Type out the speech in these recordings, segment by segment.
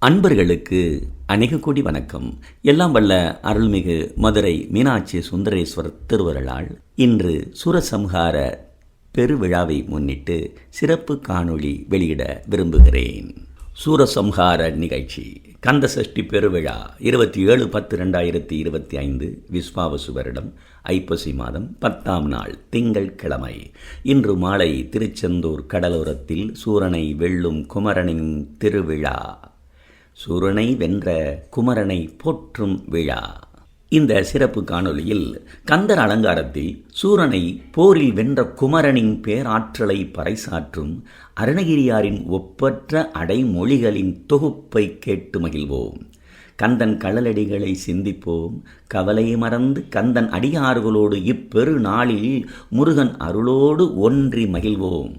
அன்பர்களுக்கு அநேக கோடி வணக்கம். எல்லாம் வல்ல அருள்மிகு மதுரை மீனாட்சி சுந்தரேஸ்வரர் திருவருளால் இன்று சூரசம்ஹார பெருவிழாவை முன்னிட்டு சிறப்பு காணொளி வெளியிட விரும்புகிறேன். சூரசம்ஹார நிகழ்ச்சி. கந்தசஷ்டி பெருவிழா இருபத்தி ஏழு பத்து ரெண்டாயிரத்தி இருபத்தி ஐந்து விஸ்வாவசு வருடம் ஐப்பசி மாதம் பத்தாம் நாள் திங்கள் கிழமை. இன்று மாலை திருச்செந்தூர் கடலோரத்தில் சூரனை வெல்லும் குமரனின் திருவிழா. சூரனை வென்ற குமரனை போற்றும் விழா. இந்த சிறப்பு காணொளியில் கந்தர் அலங்காரத்தில் சூரனை போரில் வென்ற குமரனின் பேராற்றலை பறைசாற்றும் அருணகிரியாரின் ஒப்பற்ற அடைமொழிகளின் தொகுப்பை கேட்டு மகிழ்வோம். கந்தன் கழலடிகளை சிந்திப்போம். கவலை மறந்து கந்தன் அடியார்களோடு இப்பெரு நாளில் முருகன் அருளோடு ஒன்றி மகிழ்வோம்.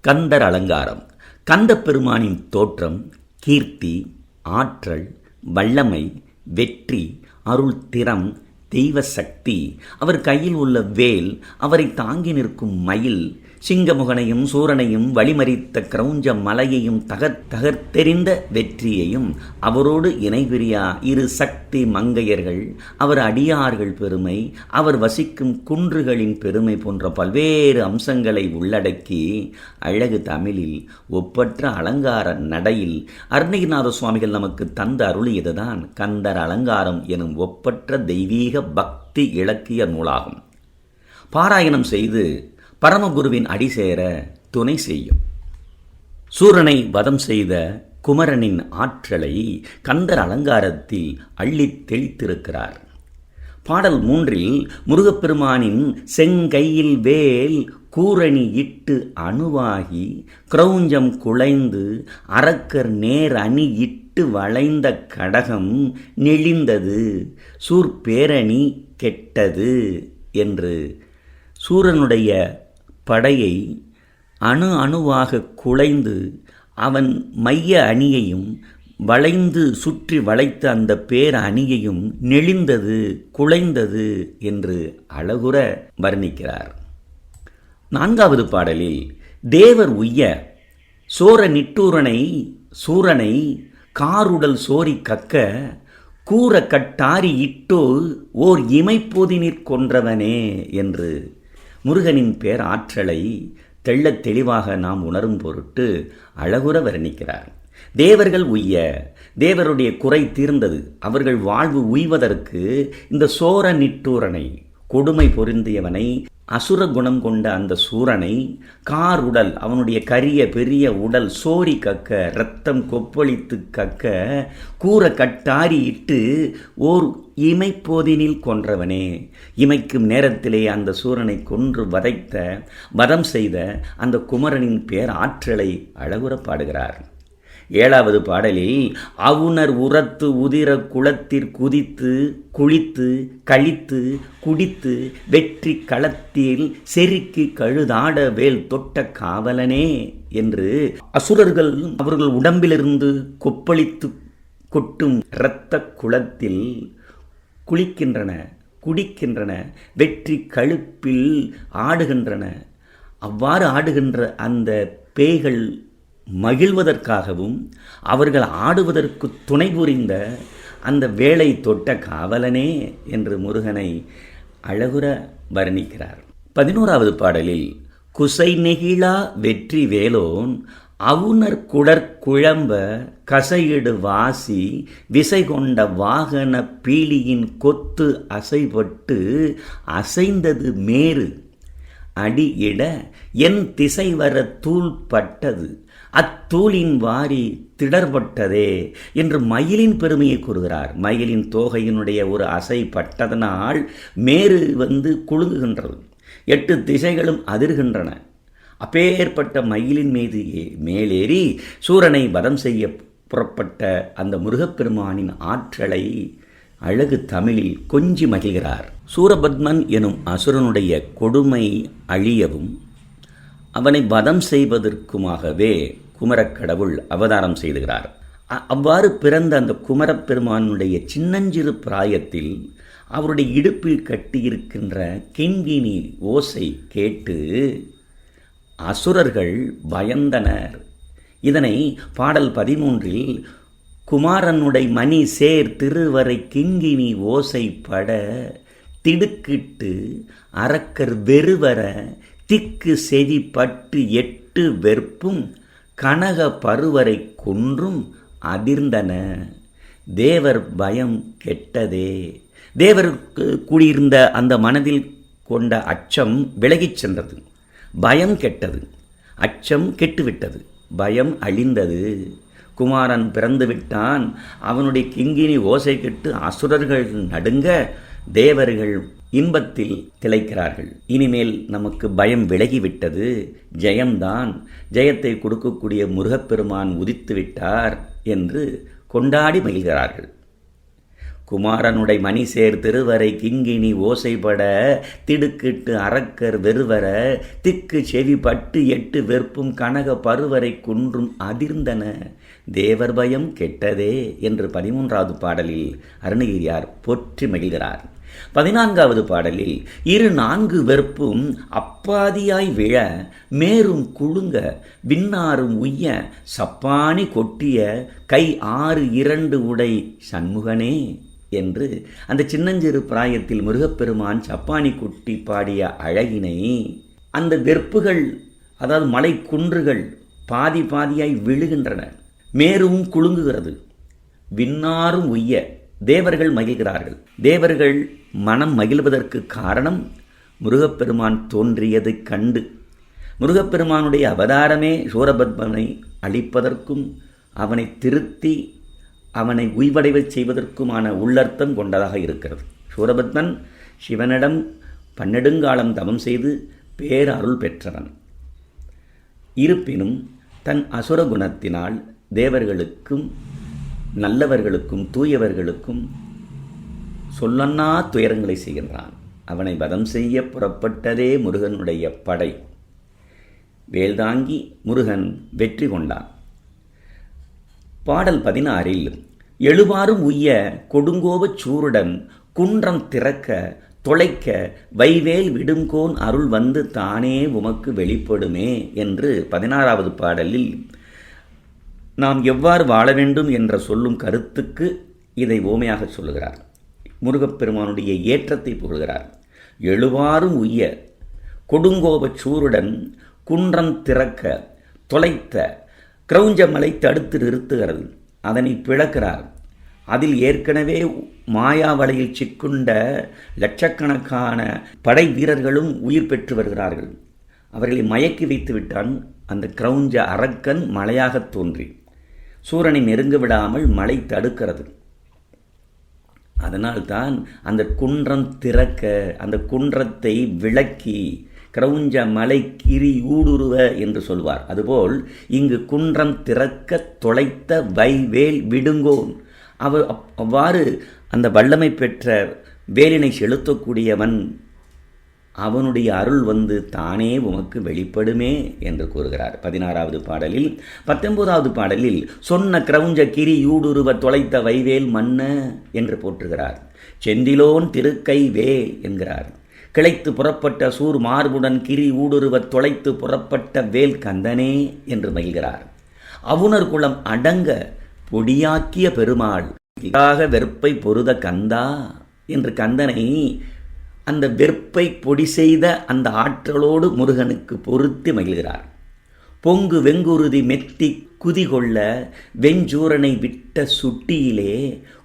கந்தர் அலங்காரம். கந்த பெருமானின் தோற்றம் கீர்த்தி ஆற்றல் வல்லமை வெற்றி அருள் திறம் தெய்வ சக்தி. அவர் கையில் உள்ள வேல் அவரை தாங்கி நிற்கும் மயில் சிங்கமுகனையும் சூரனையும் வழிமறித்த கிரௌஞ்ச மலையையும் தகர் தகர்த்தெறிந்த வெற்றியையும் அவரோடு இணைபிரியா இரு சக்தி மங்கையர்கள் அவர் அடியார்கள் பெருமை அவர் வசிக்கும் குன்றுகளின் பெருமை போன்ற பல்வேறு அம்சங்களை உள்ளடக்கி அழகு தமிழில் ஒப்பற்ற அலங்கார நடையில் அருணகிரிநாத சுவாமிகள் நமக்கு தந்த அருளியதுதான் கந்தர் அலங்காரம் எனும் ஒப்பற்ற தெய்வீக பக்தி இலக்கிய நூலாகும். பாராயணம் செய்து பரமகுருவின் அடிசேர துணை செய்யும். சூரனை வதம் செய்த குமரனின் ஆற்றலை கந்தர் அலங்காரத்தில் அள்ளித் தெளித்திருக்கிறார். பாடல் மூன்றில் முருகப்பெருமானின் செங்கையில் வேல் கூரணி இட்டு அணுவாகி கிரௌஞ்சம் குலைந்து அரக்கர் நேர் அணி இட்டு வளைந்த கடகம் நெளிந்தது. சூர்பேரணி கெட்டது என்று சூரனுடைய படையை அணு அணுவாக குலைந்து அவன் மைய அணியையும் வளைந்து சுற்றி வளைத்த அந்த பேர் அணியையும் நெளிந்தது குலைந்தது என்று அழகுற வர்ணிக்கிறார். நான்காவது பாடலில் தேவர் உய்ய சோர நிட்டூரனை சூரனை காருடல் சோரி கக்க கூற கட்டாரி இட்டோ ஓர் இமைப்போதினிற் கொன்றவனே என்று முருகனின் பேராற்றலை தெள்ளத் தெளிவாக நாம் உணரும் பொருட்டு அழகுற வர்ணிக்கிறார். தேவர்கள் உய்ய தேவருடைய குறை தீர்ந்தது அவர்கள் வாழ்வு உய்வதற்கு இந்த சோர நிட்டூரனை கொடுமை பொருந்தியவனை அசுர குணம் கொண்ட அந்த சூரனை கார் உடல் அவனுடைய கரிய பெரிய உடல் சோரி கக்க இரத்தம் கொப்பளித்து கக்க கூற கட்டாரி இட்டு ஓர் இமைப்போதினில் கொன்றவனே. இமைக்கும் நேரத்திலே அந்த சூரனை கொன்று வதைத்த வதம் செய்த அந்த குமரனின் பேர் ஆற்றலை அழகுற பாடுகிறார். ஏழாவது பாடலில் அவுணர் உரத்து உதிர குளத்திற் குதித்து குளித்து கழித்து குடித்து வெற்றி களத்தில் செருக்கி கழுதாட வேல் தொட்ட காவலனே என்று அசுரர்கள் அவர்கள் உடம்பிலிருந்து கொப்பளித்து கொட்டும் இரத்த குளத்தில் குளிக்கின்றன குடிக்கின்றன வெற்றி கழுப்பில் ஆடுகின்றன. அவ்வாறு ஆடுகின்ற அந்த பேய்கள் மகிழ்வதற்காகவும் அவர்கள் ஆடுவதற்கு துணை புரிந்த அந்த வேலை தொட்ட காவலனே என்று முருகனை அழகுற வர்ணிக்கிறார். பதினோராவது பாடலில் குசை நெகிழா வெற்றி வேலோன் அவுணர் குழற்குழம்ப கசையிடு வாசி விசை கொண்ட வாகன பீலியின் கொத்து அசைபட்டு அசைந்தது மேறு அடியிட என் திசை வர தூள் பட்டது. அத்தூளின் வாரி திடர்பட்டதே என்று மயிலின் பெருமையை கூறுகிறார். மயிலின் தோகையினுடைய ஒரு அசை பட்டதனால் மேறு வந்து குழுங்குகின்றது எட்டு திசைகளும் அதிர்கின்றன. அப்பேற்பட்ட மயிலின் மீது மேலேறி சூரனை வதம் செய்ய புறப்பட்ட அந்த முருகப்பெருமானின் ஆற்றலை அழகு தமிழில் கொஞ்சி மகிழ்கிறார். சூரபத்மன் எனும் அசுரனுடைய கொடுமை அழியவும் அவனை வதம் செய்வதற்குமாகவே குமரக்கடவுள் அவதாரம் செய்துகிறார். அவ்வாறு பிறந்த அந்த குமரப்பெருமானுடைய சின்னஞ்சிறு பிராயத்தில் அவருடைய இடுப்பில் கட்டியிருக்கின்ற கிண்கிணி ஓசை கேட்டு அசுரர்கள் பயந்தனர். இதனை பாடல் பதிமூன்றில் குமாரனுடை மணி சேர் திருவரை கிங்கினி ஓசைப்பட திடுக்கிட்டு அரக்கர் வெறுவர திக்கு செதி பட்டு எட்டு வெறுப்பும் கனக பருவரை கொன்றும் அதிர்ந்தன. தேவர் பயம் கெட்டதே. தேவர் கூடியிருந்த அந்த மனதில் கொண்ட அச்சம் விலகிச் சென்றது. பயம் கெட்டது. அச்சம் கெட்டுவிட்டது. பயம் அழிந்தது. குமாரன் பிறந்து விட்டான் அவனுடைய கிங்கினி ஓசை கெட்டு அசுரர்கள் நடுங்க தேவர்கள் இன்பத்தில் திளைக்கிறார்கள். இனிமேல் நமக்கு பயம் விலகிவிட்டது. ஜெயம்தான். ஜெயத்தை கொடுக்கக்கூடிய முருகப்பெருமான் உதித்து விட்டார் என்று கொண்டாடி மகிழ்கிறார்கள். குமாரனுடைய மணிசேர் திருவரை கிங்கினி ஓசைபட திடுக்கிட்டு அரக்கர் வெறுவர திக்கு செவி பட்டு எட்டு வெறுப்பும் கனக பருவரை குன்றும் அதிர்ந்தன. தேவர் பயம் கெட்டதே என்று பதிமூன்றாவது பாடலில் அருணகிரியார் போற்றி மகிழ்கிறார். பதினான்காவது பாடலில் இரு நான்கு வெறுப்பும் அப்பாதியாய் விழ மேரும் குழுங்க விண்ணாரும் உய்ய சப்பானி கொட்டிய கை ஆறு இரண்டு உடை சண்முகனே என்று அந்த சின்னஞ்சிறு பிராயத்தில் முருகப்பெருமான் சப்பானி குட்டி பாடிய அழகினை அந்த வெறுப்புகள் அதாவது மலை குன்றுகள் பாதி பாதியாய் விழுகின்றன. மேரும் குலுங்குகிறது. விண்ணாரும் உய்ய தேவர்கள் மகிழ்கிறார்கள். தேவர்கள் மனம் மகிழ்வதற்கு காரணம் முருகப்பெருமான் தோன்றியதைக் கண்டு முருகப்பெருமானுடைய அவதாரமே சூரபத்மனை அழிப்பதற்கும் அவனை திருத்தி அவனை உய்வடைவச் செய்வதற்குமான உள்ளர்த்தம் கொண்டதாக இருக்கிறது. சூரபத்மன் சிவனிடம் பன்னெடுங்காலம் தவம் செய்து பேரருள் பெற்றவன். இருப்பினும் தன் அசுர குணத்தினால் தேவர்களுக்கும் நல்லவர்களுக்கும் தூயவர்களுக்கும் சொல்லன்னா துயரங்களை செய்கின்றான். அவனை வதம் செய்ய புறப்பட்டதே முருகனுடைய படை. வேல்தாங்கி முருகன் வெற்றி கொண்டான். பாடல் பதினாறில் எழுவாரும் உய்ய கொடுங்கோபச் சூருடன் குன்றம் திறக்க தொலைக்க வைவேல் விடுங்கோன் அருள் வந்து தானே உமக்கு வெளிப்படுமே என்று பதினாறாவது பாடலில் நாம் எவ்வாறு வாழ வேண்டும் என்ற சொல்லும் கருத்துக்கு இதை ஓமையாக சொல்லுகிறார். முருகப்பெருமானுடைய ஏற்றத்தை புகழ்கிறார். எழுவாரும் உய்ய கொடுங்கோபச் சூருடன் குன்றம் திறக்க தொலைத்த கிரௌஞ்சமலை தடுத்து நிறுத்துகிறது. அதனை பிளக்கிறார். அதில் ஏற்கனவே மாயா வலையில் சிக்குண்ட லட்சக்கணக்கான படை வீரர்களும் உயிர் பெற்று வருகிறார்கள். அவர்களை மயக்கி வைத்து விட்டான் அந்த கிரௌஞ்ச அரக்கன் மலையாகத் தோன்றி. சூரனை நெருங்க விடாமல் மலை தடுக்கிறது. அதனால்தான் அந்த குன்றம் திறக்க அந்த குன்றத்தை விளக்கி கிரவுஞ்ச மலை கிரி ஊடுருவ என்று சொல்வார். அதுபோல் இங்கு குன்றம் திறக்க தொலைத்த வைவேல் விடுங்கோன். அவ் அவ்வாறு அந்த வல்லமை பெற்ற வேலினை செலுத்தக்கூடியவன் அவனுடைய அருள் வந்து தானே உமக்கு வெளிப்படுமே என்று கூறுகிறார். பதினாறாவது பாடலில் பத்தொன்பதாவது பாடலில் சொன்ன கிரவுஞ்ச கிரி யூடுருவ தொலைத்த வைவேல் மன்ன என்று போற்றுகிறார். செந்திலோன் திருக்கை வே என்கிறார். கிளைத்து புறப்பட்ட சூர் மார்புடன் கிரி ஊடுருவ தொலைத்து புறப்பட்ட வேல் கந்தனே என்று மகிழ்கிறார். அவுணர் குளம் அடங்க பொடியாக்கிய பெருமாள் வெறுப்பை பொருத கந்தா என்று கந்தனை அந்த வெற்பை பொடி செய்த அந்த ஆற்றலோடு முருகனுக்கு பொருத்தி மகிழ்கிறார். பொங்கு வெங்குருதி மெத்தி குதி கொள்ள வெஞ்சூரனை விட்ட சுட்டியிலே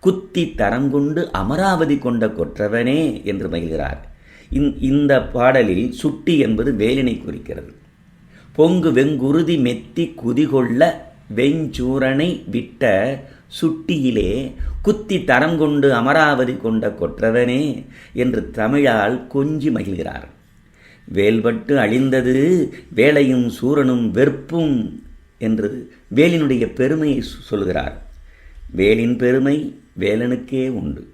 குத்தி தரங்கொண்டு அமராவதி கொண்ட கொற்றவனே என்று மகிழ்கிறார். இந்த பாடலில் சுட்டி என்பது வேலினை குறிக்கிறது. பொங்கு வெங்குருதி மெத்தி குதிகொள்ள வெஞ்சூரனை விட்ட சுட்டியிலே குத்தி தரம் கொண்டு அமராவதி கொண்ட கொற்றவனே என்று தமிழால் கொஞ்சி மகிழ்கிறார். வேல்பட்டு அழிந்தது வேலையும் சூரனும் வெறுப்பும் என்று வேலினுடைய பெருமையை சொல்கிறார். வேலின் பெருமை வேலனுக்கே உண்டு.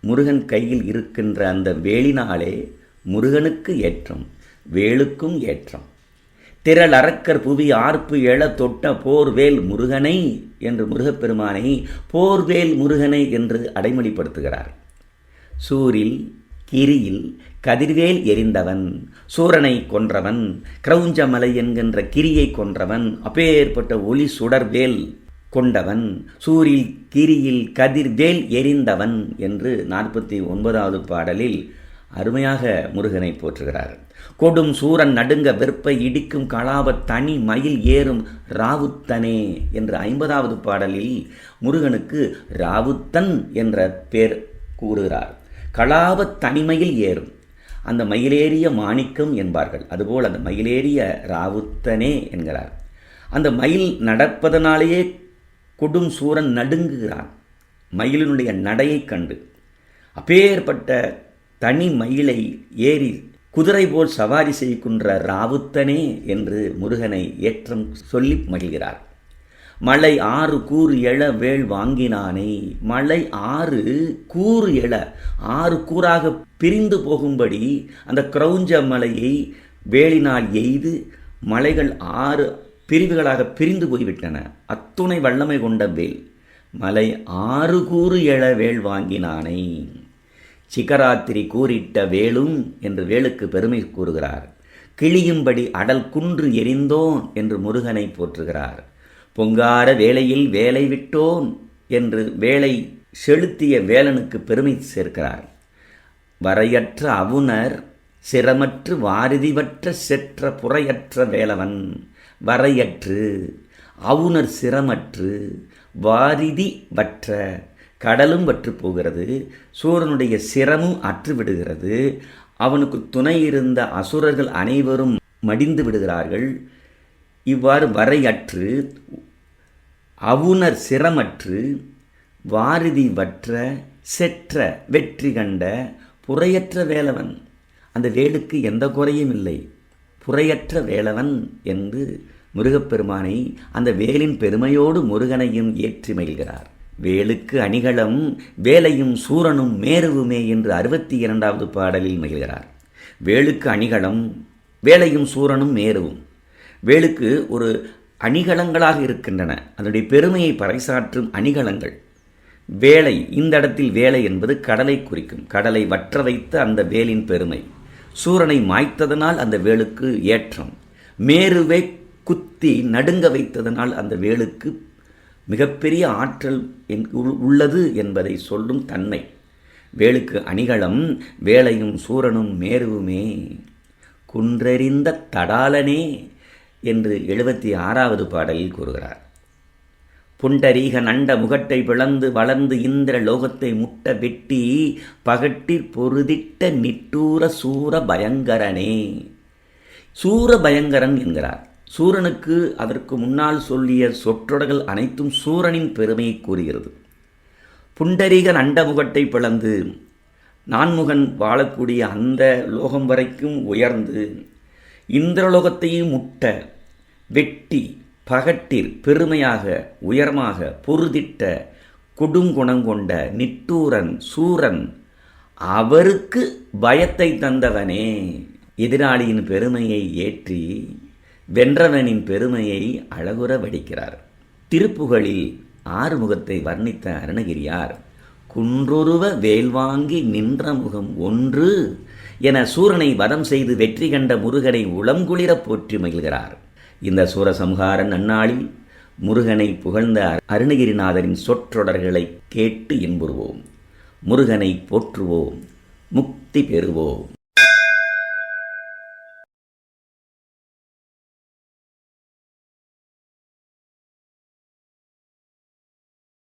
முருகன் கையில் இருக்கின்ற அந்த வேலினாலே முருகனுக்கு ஏற்றம் வேலுக்கும் ஏற்றம். திரள் அரக்கர் புவி ஆர்ப்பு எழ தொட்ட போர்வேல் முருகனை என்று முருகப்பெருமானை போர்வேல் முருகனை என்று அடைமொழிப்படுத்துகிறார். சூரில் கிரியில் கதிர்வேல் எரிந்தவன் சூரனை கொன்றவன் கிரௌஞ்சமலை என்கின்ற கிரியை கொன்றவன் அப்பேற்பட்ட ஒளி சுடர்வேல் கொண்டவன் சூரில் கிரியில் கதிர்வேல் எரிந்தவன் என்று நாற்பத்தி ஒன்பதாவது பாடலில் அருமையாக முருகனை போற்றுகிறார். கொடும் சூரன் நடுங்க வெற்பை இடிக்கும் கலாப தனி மயில் ஏறும் ராவுத்தனே என்ற ஐம்பதாவது பாடலில் முருகனுக்கு ராவுத்தன் என்ற பேர் கூறுகிறார். கலாப தனிமையில் ஏறும். அந்த மயிலேறிய மாணிக்கம் என்பார்கள். அதுபோல் அந்த மயிலேறிய ராவுத்தனே என்கிறார். அந்த மயில் நடப்பதனாலேயே கொடும் சூரன் நடுங்குகிறான். மயிலினுடைய நடையைக் கண்டு. அப்பேற்பட்ட தனி மயிலை ஏறி குதிரை போல் சவாரி செய்கின்ற ராவுத்தனே என்று முருகனை ஏற்றம் சொல்லி மகிழ்கிறார். மலை ஆறு கூறு எழ வேள் வாங்கினானே மலை ஆறு கூறு எழ ஆறு கூறாக பிரிந்து போகும்படி அந்த கிரௌஞ்ச மலையை வேலினால் எய்து மலைகள் ஆறு பிரிவுகளாக பிரிந்து போய்விட்டன. அத்துணை வல்லமை கொண்ட வேல் மலை ஆறு கூறு எழ வேள் வாங்கினானே. சிகராத்திரி கூறிட்ட வேலும் என்று வேலுக்கு பெருமை கூறுகிறார். கிளியும்படி அடல் குன்று எரிந்தோன் என்று முருகனை போற்றுகிறார். பொங்கார வேலையில் வேலை விட்டோன் என்று வேலை செலுத்திய வேலனுக்கு பெருமை சேர்க்கிறார். வரையற்ற அவுணர் சிரமற்று வாரிதிவற்ற செற்ற புறையற்ற வேலவன் வரையற்று அவுணர் சிரமற்று வாரிதி வற்ற கடலும் வற்று போகிறது சூரனுடைய சிரமும் அற்று விடுகிறது. அவனுக்கு துணை இருந்த அசுரர்கள் அனைவரும் மடிந்து விடுகிறார்கள். இவ்வாறு வரையற்று அவுணர் சிரமற்று வாரிதி வற்ற செற்ற வெற்றி கண்ட புறையற்ற வேலவன். அந்த வேலுக்கு எந்த குறையும் இல்லை. புறையற்ற வேலவன் என்று முருகப்பெருமானை அந்த வேலின் பெருமையோடு முருகனையும் ஏற்றி மகிழ்கிறார். வேலுக்கு அணிகலம் வேலையும் சூரனும் மேருவுமே என்று அறுபத்தி இரண்டாவது பாடலில் மகிழ்கிறார். வேலுக்கு அணிகலம் வேலையும் சூரனும் மேருவும். வேலுக்கு ஒரு அணிகலங்களாக இருக்கின்றன. அதனுடைய பெருமையை பறைசாற்றும் அணிகலங்கள். வேலை இந்த இடத்தில் வேலை என்பது கடலை குறிக்கும். கடலை வற்ற வைத்த அந்த வேலின் பெருமை. சூரனை மாய்த்ததனால் அந்த வேலுக்கு ஏற்றம். மேருவை குத்தி நடுங்க வைத்ததனால் அந்த வேலுக்கு மிகப்பெரிய ஆற்றல் உள்ளது என்பதை சொல்லும் தன்மை. வேலுக்கு அணிகளம் வேலையும் சூரனும் மேருவுமே. குன்றறிந்த தடாலனே என்று எழுபத்தி ஆறாவது பாடலில் கூறுகிறார். புண்டரீக நண்ட முகட்டை பிளந்து வளர்ந்து இந்திர லோகத்தை முட்ட வெட்டி பகட்டிற் பொருதிட்ட நிட்டூர சூர பயங்கரனே. சூர பயங்கரன் என்கிறார். சூரனுக்கு அதற்கு முன்னால் சொல்லிய சொற்றொடர்கள் அனைத்தும் சூரனின் பெருமையை கூறுகிறது. புண்டரீகன் அண்டமுகட்டை பிளந்து நான்முகன் வாழக்கூடிய அந்த லோகம் வரைக்கும் உயர்ந்து இந்திரலோகத்தையும் முட்ட வெட்டி பகட்டிற் பெருமையாக உயர்மாக பொருதிட்ட கொடுங்குணங்கொண்ட நிட்டூரன் சூரன் அவருக்கு பயத்தை தந்தவனே. எதிராளியின் பெருமையை ஏற்றி வென்றவனின் பெருமையை அழகுற வடிக்கிறார். திருப்புகழில் ஆறுமுகத்தை வர்ணித்த அருணகிரியார் குன்றுருவ வேல்வாங்கி நின்ற முகம் ஒன்று என சூரனை வதம் செய்து வெற்றி கண்ட முருகனை உளங்குளிர போற்றி மகிழ்கிறார். இந்த சூரசம்ஹார நன்னாளில் முருகனை புகழ்ந்த அருணகிரிநாதரின் சொற்றொடர்களை கேட்டு இன்புறுவோம். முருகனை போற்றுவோம். முக்தி பெறுவோம்.